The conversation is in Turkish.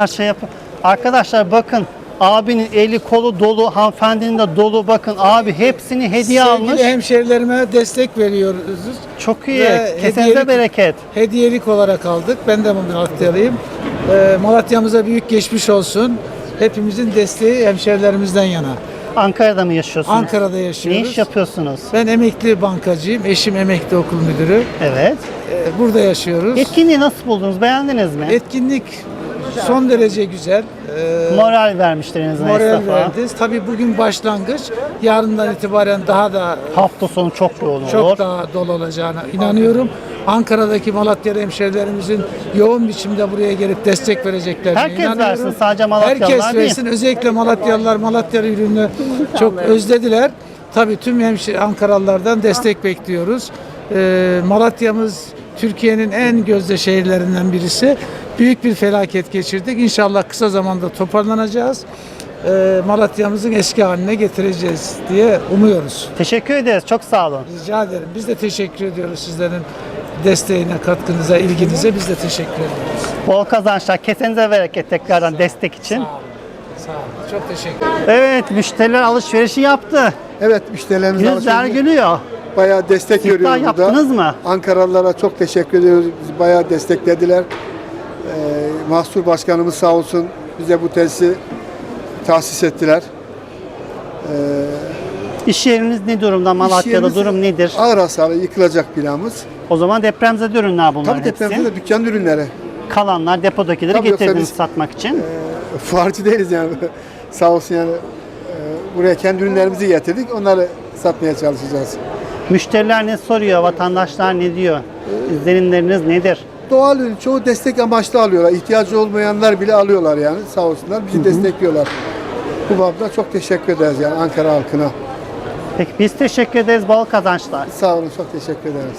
Her şey yap. Arkadaşlar bakın abinin eli kolu dolu, hanımefendinin de dolu. Bakın abi hepsini hediye almış. Sevgili hemşerilerime destek veriyoruz. Çok iyi. Ve Kesenize hediyelik- bereket. Hediyelik olarak aldık. Ben de bunu Malatyalıyım. Ee, Malatya'mıza büyük geçmiş olsun. Hepimizin desteği hemşerilerimizden yana. Ankara'da mı yaşıyorsunuz? Ankara'da Ne yaşıyoruz. iş yapıyorsunuz? Ben emekli bankacıyım. Eşim emekli okul müdürü. Evet. Ee, burada yaşıyoruz. Etkinliği nasıl buldunuz? Beğendiniz mi? Etkinlik son derece güzel. Ee, Moral vermişleriniz moral esnafa. verdi. Tabii bugün başlangıç. Yarından itibaren daha da Hafta sonu çok yoğun olur. çok daha dolu olacağına inanıyorum. Ankara'daki Malatya'da hemşerilerimizin yoğun biçimde buraya gelip destek vereceklerine Herkes inanıyorum. versin, sadece Malatyalılar Herkes değil. versin. Özellikle Malatyalılar Malatya ürünü çok özlediler. Tabii tüm hemşire Ankaralılardan destek bekliyoruz. Ee, Malatya'mız Türkiye'nin en gözde şehirlerinden birisi. Büyük bir felaket geçirdik. İnşallah kısa zamanda toparlanacağız. Ee, Malatya'mızın eski haline getireceğiz diye umuyoruz. Teşekkür ederiz. Çok sağ olun. Rica ederim. Biz de teşekkür ediyoruz sizlerin desteğine, katkınıza, ilginize biz de teşekkür ediyoruz. Bol kazançlar. Kesenize bereket tekrardan destek için. Sağ olun. Sağ olun. Çok teşekkür ederim. Evet müşteriler alışverişi yaptı. Evet müşterilerimiz Yüzler alışveriş- gülüyor. Bayağı destek İftar görüyoruz burada. yaptınız mı? Ankaralılara çok teşekkür ediyoruz. Bizi bayağı desteklediler. Ee, Mahsur Başkanımız sağ olsun bize bu tesisi tahsis ettiler. İş yeriniz ne durumda? Malatya'da yerimiz durum nedir? Ağır hasarlı yıkılacak binamız. O zaman depremzede ürünler bunlar Tabii hepsi. depremde de dükkan ürünleri. Kalanlar depodakileri Tabii yoksa getirdiniz biz- satmak için. Fuarcı değiliz yani. sağ olsun yani. Ee, Buraya kendi ürünlerimizi getirdik. Onları satmaya çalışacağız. Müşteriler ne soruyor? Vatandaşlar ne diyor? İzlenimleriniz nedir? Doğal ürün çoğu destek amaçlı alıyorlar. İhtiyacı olmayanlar bile alıyorlar yani sağ olsunlar. Bizi destekliyorlar. Bu babda çok teşekkür ederiz yani Ankara halkına. Peki biz teşekkür ederiz. Bol kazançlar. Sağ olun çok teşekkür ederiz.